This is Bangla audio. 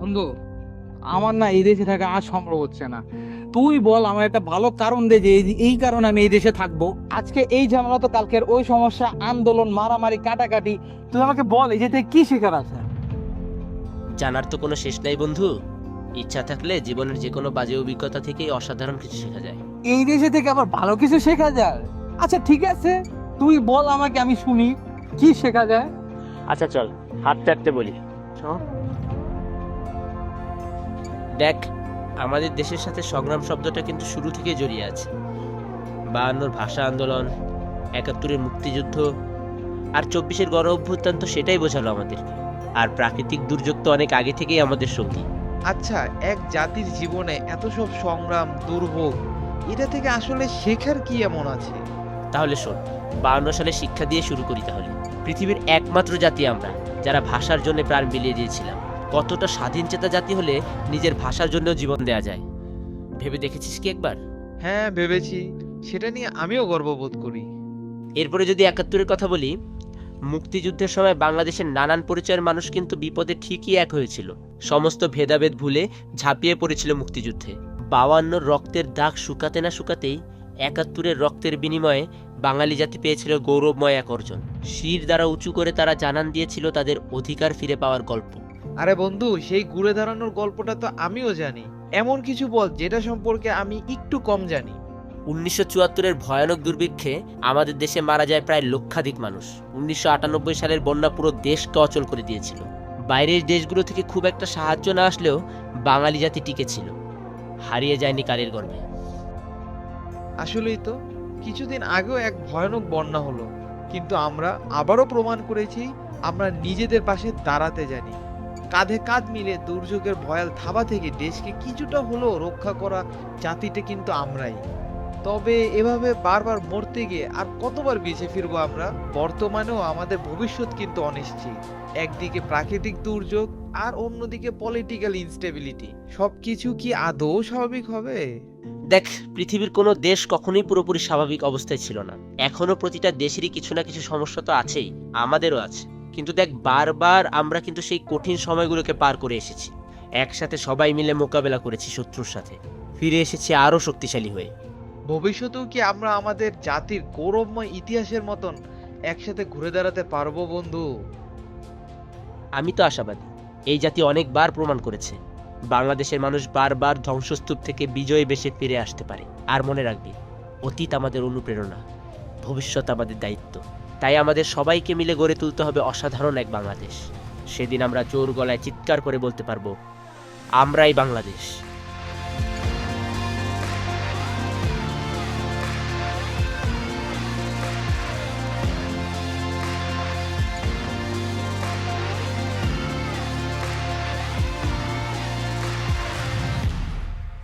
বন্ধু আমার না এই দেশে থাকা আর সম্ভব হচ্ছে না। তুই বল আমার একটা ভালো কারণ দে যে এই- এই কারণে আমি এই দেশে থাকব। আজকে এই ঝামেলা তো কালকের ওই সমস্যা আন্দোলন মারামারি কাটাকাটি। তুই আমাকে বল এই যে থেকে কি শেখার আছে? জানার তো কোনো শেষ নাই বন্ধু। ইচ্ছা থাকলে জীবনের যে কোনো বাজে অভিজ্ঞতা থেকেই অসাধারণ কিছু শেখা যায়। এই দেশে থেকে আবার ভালো কিছু শেখা যায়? আচ্ছা ঠিক আছে। তুই বল আমাকে আমি শুনি। কি শেখা যায়? আচ্ছা চল হাত চাটতে বলি। দেখ আমাদের দেশের সাথে সংগ্রাম শব্দটা কিন্তু শুরু থেকে জড়িয়ে আছে। বায়ান্নর ভাষা আন্দোলন একাত্তরের মুক্তিযুদ্ধ আর চব্বিশের গণ অভ্যুত্থান তো সেটাই বোঝালো আমাদেরকে। আর প্রাকৃতিক দুর্যোগ তো অনেক আগে থেকেই আমাদের সঙ্গী। আচ্ছা এক জাতির জীবনে এত সব সংগ্রাম দুর্ভোগ এটা থেকে আসলে শেখার কি এমন আছে? তাহলে শোন বায়ান্ন সালে শিক্ষা দিয়ে শুরু করি তাহলে। পৃথিবীর একমাত্র জাতি আমরা যারা ভাষার জন্য প্রাণ বিলিয়ে দিয়েছিলাম। কতটা স্বাধীন চেতা জাতি হলে নিজের ভাষার জন্য জীবন দেয়া যায়। ভেবে দেখেছিস কি একবার? হ্যাঁ ভেবেছি। সেটা নিয়ে আমিও গর্ববোধ করি। এরপরে যদি একাত্তরের কথা বলি মুক্তিযুদ্ধের সময় বাংলাদেশের নানান পরিচয়ের মানুষ কিন্তু বিপদে ঠিকই এক হয়েছিল। সমস্ত ভেদাভেদ ভুলে ঝাঁপিয়ে পড়েছিল মুক্তিযুদ্ধে। বাওয়ান্নর রক্তের দাগ শুকাতে না শুকাতেই একাত্তরের রক্তের বিনিময়ে বাঙালি জাতি পেয়েছিল গৌরবময় এক অর্জন। শির দ্বারা উঁচু করে তারা জানান দিয়েছিল তাদের অধিকার ফিরে পাওয়ার গল্প। আরে বন্ধু সেই ঘুরে দাঁড়ানোর গল্পটা তো আমিও জানি। এমন কিছু বল যেটা সম্পর্কে আমি একটু কম জানি। উনিশশো চুয়াত্তরের ভয়ানক দুর্ভিক্ষে আমাদের দেশে মারা যায় প্রায় লক্ষাধিক মানুষ। উনিশশো আটানব্বই সালের বন্যা পুরো দেশকে অচল করে দিয়েছিল। বাইরের দেশগুলো থেকে খুব একটা সাহায্য না আসলেও বাঙালি জাতি টিকে ছিল। হারিয়ে যায়নি কালের গর্ভে আসলেই তো কিছুদিন আগেও এক ভয়ানক বন্যা হলো। কিন্তু আমরা আবারও প্রমাণ করেছি আমরা নিজেদের পাশে দাঁড়াতে জানি। কাঁধে কাঁধ মিলে দুর্যোগের ভয়াল থাবা থেকে দেশকে কিছুটা হলেও রক্ষা করা জাতিটা কিন্তু আমরাই। তবে এভাবে বারবার মরতে গিয়ে আর কতবার বেঁচে ফিরবো আমরা? বর্তমানেও আমাদের ভবিষ্যৎ কিন্তু অনিশ্চিত। একদিকে প্রাকৃতিক দুর্যোগ আর অন্যদিকে পলিটিক্যাল ইনস্টেবিলিটি সবকিছু কি আদৌ স্বাভাবিক হবে? দেখ, পৃথিবীর কোনো দেশ কখনোই পুরোপুরি স্বাভাবিক অবস্থায় ছিল না। এখনও প্রতিটা দেশেরই কিছু না কিছু সমস্যা তো আছেই, আমাদেরও আছে। কিন্তু দেখ বারবার আমরা কিন্তু সেই কঠিন সময়গুলোকে পার করে এসেছি। একসাথে সবাই মিলে মোকাবেলা করেছি শত্রুর সাথে। ফিরে এসেছি আরও শক্তিশালী হয়ে। ভবিষ্যতেও কি আমরা আমাদের জাতির গৌরবময় ইতিহাসের মতন একসাথে ঘুরে দাঁড়াতে পারব বন্ধু? আমি তো আশাবাদী। এই জাতি অনেকবার প্রমাণ করেছে। বাংলাদেশের মানুষ বারবার ধ্বংসস্তূপ থেকে বিজয় বেশে ফিরে আসতে পারে। আর মনে রাখবি অতীত আমাদের অনুপ্রেরণা ভবিষ্যৎ আমাদের দায়িত্ব। তাই আমাদের সবাইকে মিলে গড়ে তুলতে হবে অসাধারণ এক বাংলাদেশ। সেদিন আমরা জোর গলায় চিৎকার করে বলতে পারব, আমরাই বাংলাদেশ।